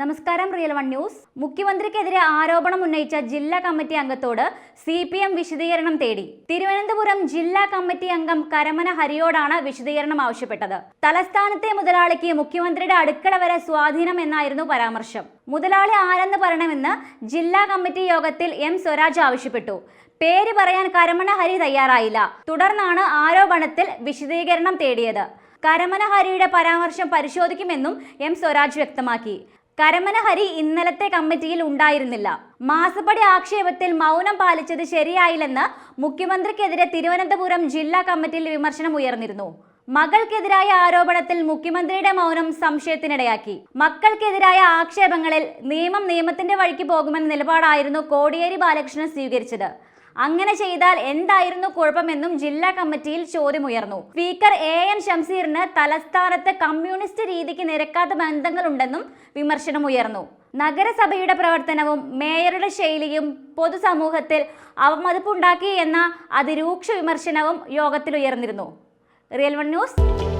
നമസ്കാരം real one news. മുഖ്യമന്ത്രിക്കെതിരെ ആരോപണം ഉന്നയിച്ച ജില്ലാ കമ്മിറ്റി അംഗത്തോട് സി പി എം വിശദീകരണം തേടി. തിരുവനന്തപുരം ജില്ലാ കമ്മിറ്റി അംഗം കരമന ഹരിയോടാണ് വിശദീകരണം ആവശ്യപ്പെട്ടത്. തലസ്ഥാനത്തെ മുതലാളിക്ക് മുഖ്യമന്ത്രിയുടെ അടുക്കള വരെ സ്വാധീനം എന്നായിരുന്നു പരാമർശം. മുതലാളി ആരെന്ന് പറയണമെന്ന് ജില്ലാ കമ്മിറ്റി യോഗത്തിൽ എം സ്വരാജ് ആവശ്യപ്പെട്ടു. പേര് പറയാൻ കരമന ഹരി തയ്യാറായില്ല. തുടർന്നാണ് ആരോപണത്തിൽ വിശദീകരണം തേടിയത്. കരമന ഹരിയുടെ പരാമർശം പരിശോധിക്കുമെന്നും എം സ്വരാജ് വ്യക്തമാക്കി. കരമന ഹരി ഇന്നലത്തെ കമ്മിറ്റിയിൽ ഉണ്ടായിരുന്നില്ല. മാസപ്പടി ആക്ഷേപത്തിൽ മൗനം പാലിച്ചത് ശരിയായില്ലെന്ന് മുഖ്യമന്ത്രിക്കെതിരെ തിരുവനന്തപുരം ജില്ലാ കമ്മിറ്റിയിൽ വിമർശനം ഉയർന്നിരുന്നു. മകൾക്കെതിരായ ആരോപണത്തിൽ മുഖ്യമന്ത്രിയുടെ മൗനം സംശയത്തിനിടയാക്കി. മക്കൾക്കെതിരായ ആക്ഷേപങ്ങളിൽ നിയമം നിയമത്തിന്റെ വഴിക്ക് പോകുമെന്ന നിലപാടായിരുന്നു കോടിയേരി ബാലകൃഷ്ണൻ സ്വീകരിച്ചത്. അങ്ങനെ ചെയ്താൽ എന്തായിരുന്നു കുഴപ്പമെന്നും ജില്ലാ കമ്മിറ്റിയിൽ ചോദ്യമുയർന്നു. സ്പീക്കർ എ എൻ ഷംസീറിന് തലസ്ഥാനത്ത് കമ്മ്യൂണിസ്റ്റ് രീതിക്ക് നിരക്കാത്ത ബന്ധങ്ങളുണ്ടെന്നും വിമർശനമുയർന്നു. നഗരസഭയുടെ പ്രവർത്തനവും മേയറുടെ ശൈലിയും പൊതുസമൂഹത്തിൽ അവമതിപ്പുണ്ടാക്കി എന്ന അതിരൂക്ഷ വിമർശനവും യോഗത്തിൽ ഉയർന്നിരുന്നു റിയൽ വൺ ന്യൂസ്